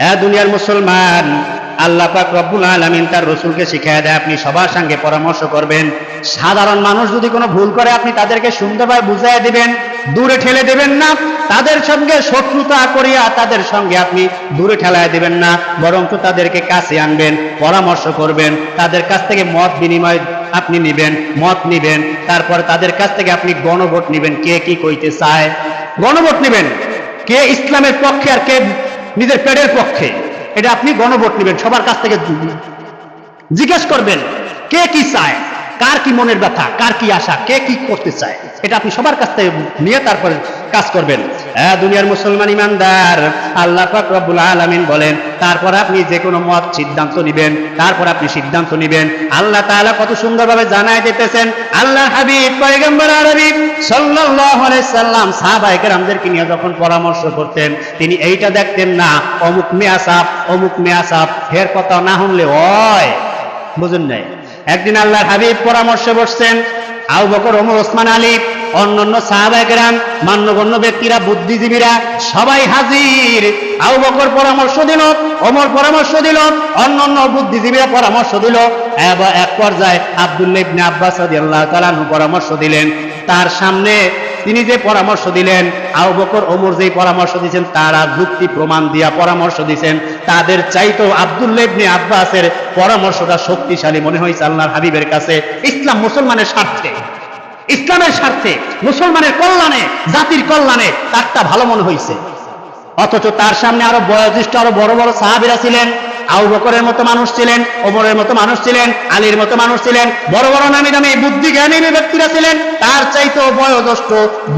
হ্যাঁ দুনিয়ার মুসলমান, আল্লাহ পাক রব্বুল আলামিন তার রসুলকে শিখিয়ে দেয়, আপনি সবার সঙ্গে পরামর্শ করবেন। সাধারণ মানুষ যদি কোনো ভুল করে, আপনি তাদেরকে সুন্দরভাবে বুঝাই দিবেন। দূরে ঠেলে দেবেন না, তাদের সঙ্গে শত্রুতা করিয়া তাদের সঙ্গে আপনি দূরে ঠেলায় দিবেন না বরং তো তাদেরকে কাছে আনবেন, পরামর্শ করবেন, তাদের কাছ থেকে মত বিনিময় আপনি নিবেন, মত নিবেন, তারপর তাদের কাছ থেকে আপনি গণভোট নিবেন, কে কি কইতে চায়। গণভোট নিবেন, কে ইসলামের পক্ষে আর কে নিজের পেটের পক্ষে। এটা আপনি গণভোট নেবেন, সবার কাছ থেকে জিজ্ঞেস করবেন, কে কি চায়? কার কি মনের ব্যথা, কার কি আশা, কে কি করতে চায়, এটা আপনি সবার কাছ থেকে নিয়ে তারপরে কাজ করবেন। হ্যাঁ দুনিয়ার মুসলমান ইমানদার, আল্লাহ পাক রব্বুল আলামিন বলেন, তারপর আপনি যে কোনো মত সিদ্ধান্ত নেবেন, তারপর আপনি সিদ্ধান্ত নেবেন। আল্লাহ তাআলা কত সুন্দরভাবে জানায় দিতেছেন আল্লাহ হাবিব সাল্লাম সাহাবায়ে কেরামদেরকে নিয়ে যখন পরামর্শ করতেন, তিনি এইটা দেখতেন না, অমুক মেয়াসাব অমুক মেয়াসাব ফের কথা না শুনলে হয়, বুঝুন নাই। একদিন আল্লাহ হাবিব পরামর্শে বসছেন আউ বকর, ওমর, ওসমান, আলী অন্য অন্যান্য সাহাবাহাম মান্যগণ্য ব্যক্তিরা, বুদ্ধিজীবীরা সবাই হাজির। আউ বকর পরামর্শ দিল, ওমর পরামর্শ দিল অন্য অন্য বুদ্ধিজীবীরা পরামর্শ দিল। এক পর্যায়ে আব্দুল্লাহ ইবনে আব্বাস রাদিয়াল্লাহু তাআলা পরামর্শ দিলেন, তার সামনে তিনি যে পরামর্শ দিলেন আউ বকর, ওমর যে পরামর্শ দিয়েছেন, তারা যুক্তি প্রমাণ দিয়া পরামর্শ দিয়েছেন। তাদের চাইতো আব্দুল্লাহ ইবনে আব্বাসের পরামর্শটা শক্তিশালী মনে হয়েছে আল্লাহর হাবিবের কাছে। ইসলাম মুসলমানের স্বার্থে, ইসলামের স্বার্থে, মুসলমানের কল্যাণে, জাতির কল্যাণে তারটা ভালো মনে হয়েছে। অথচ তার সামনে আরও বয়োজ্যেষ্ঠ, আরও বড় বড় সাহাবিরা ছিলেন। আউ বকরের মতো মানুষ ছিলেন, ওমরের মতো মানুষ ছিলেন, আলীর মতো মানুষ ছিলেন, বড় বড় নামি দামি বুদ্ধি জ্ঞানী ব্যক্তিরা ছিলেন, তার চাইতেও বয়োজ্যেষ্ঠ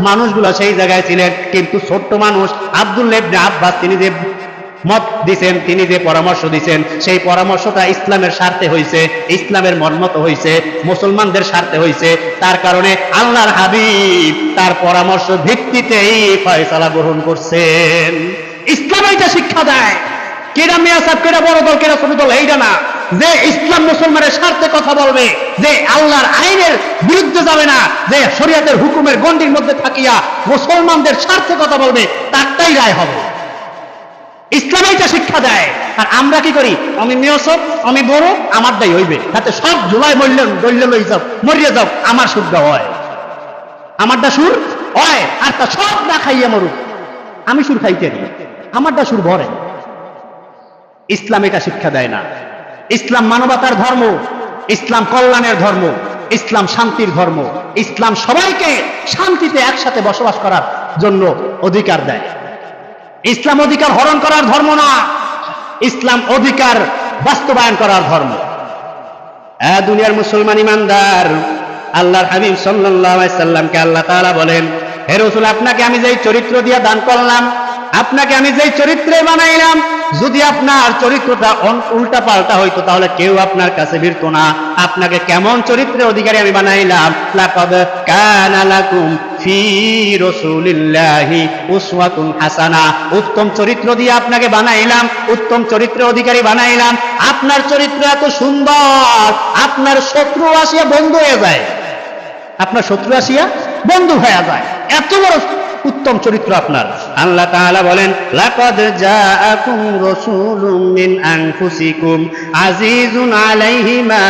মানুষগুলো সেই জায়গায় ছিলেন। কিন্তু ছোট্ট মানুষ আব্দুল্লাহ ইবনে আব্বাস, তিনি যে মত দিছেন, তিনি যে পরামর্শ দিছেন, সেই পরামর্শটা ইসলামের স্বার্থে হয়েছে ইসলামের মর্মত হয়েছে মুসলমানদের স্বার্থে হয়েছে তার কারণে আল্লাহর হাবিব তার পরামর্শ ভিত্তিতেই ফয়সালা গ্রহণ করছেন। ইসলাম এইটা শিক্ষা দেয়। কেরা মেয়া সাহেব, কেরা বড় দল, কেরা ছোট দল, এইটা না। যে ইসলাম মুসলমানের স্বার্থে কথা বলবে, যে আল্লাহর আইনের বিরুদ্ধে যাবে না, যে শরীয়তের হুকুমের গণ্ডির মধ্যে থাকিয়া মুসলমানদের স্বার্থে কথা বলবে, তারটাই রায় হবে। ইসলাম এইটা শিক্ষা দেয়। আর আমরা কি করি? আমি মেয়সব, আমি বড় আমারটাই হইবে। তাতে সব জুলাই মরলে দল্য লই যাও, মরিয়ে যাও, আমার সুরটা হয়। আমারটা সুর হয়, আর তা সব না খাইয়ে মরুক। আমি সুর খাইতে নি আমারটা সুর ভরে। ইসলাম এটা শিক্ষা দেয় না। ইসলাম মানবতার ধর্ম, ইসলাম কল্যাণের ধর্ম, ইসলাম শান্তির ধর্ম, ইসলাম সবাইকে শান্তিতে একসাথে বসবাস করার জন্য অধিকার দেয়। ইসলাম অধিকার হরণ করার ধর্ম না, ইসলাম অধিকার বাস্তবায়ন করার ধর্ম। দুনিয়ার মুসলমান ইমানদার, আল্লাহর হাবিব সাল্লামকে আল্লাহ তাআলা বলেন, হে রসুল, আপনাকে আমি যেই চরিত্র দিয়ে দান করলাম, আপনাকে আমি যেই চরিত্রে বানাইলাম যদি আপনার চরিত্রটা উল্টা পাল্টা হইতো, তাহলে কেউ আপনার কাছে ভিড়ত না। আপনাকে কেমন চরিত্রের অধিকারী আমি বানাইলাম? লাকাদ ফি উসওয়াতুন হাসানা। উত্তম চরিত্র দিয়ে আপনাকে বানাইলাম, উত্তম চরিত্রের অধিকারী বানাইলাম। আপনার চরিত্র এত সুন্দর, আপনার শত্রু আসিয়া বন্ধু হয়ে যায়। আপনার শত্রু আসিয়া বন্ধু হয়ে যায়। এত বড় উত্তম চরিত্র আপনার। আল্লাহ তাআলা বলেন লাকাদ জাআকুম রাসূলুম মিন আনফুসিকুম আজিজুন আলাইহিমা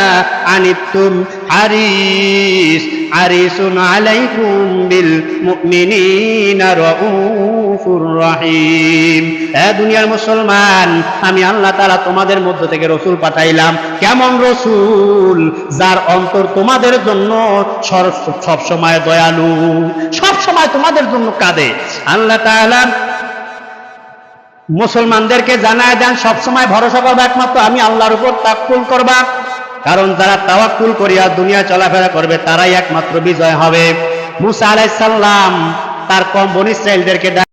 আনিতুম হারিস, হারিসুন আলাইকুম বিল মুমিনিনা রাউফুর রহিম। এ দুনিয়ার মুসলমান, আমি আল্লাহ তাআলা তোমাদের মধ্য থেকে রসুল পাঠাইলাম। কেমন রসুল? যার অন্তর তোমাদের জন্য সব সময় দয়ালু, সব সময় তোমাদের জন্য কাঁদে। আল্লাহ তাআলা মুসলমানদেরকে জানায় দেন সবসময় ভরসা করবা, একমাত্র আমি আল্লাহর উপর তাকুল করবা। কারণ যারা তাওয়াক্কুল করিয়া দুনিয়া চলাফেরা করবে, তারাই একমাত্র বিজয় হবে। মুসা আলাইসাল্লাম তার কম বনি ইসরাইলদেরকে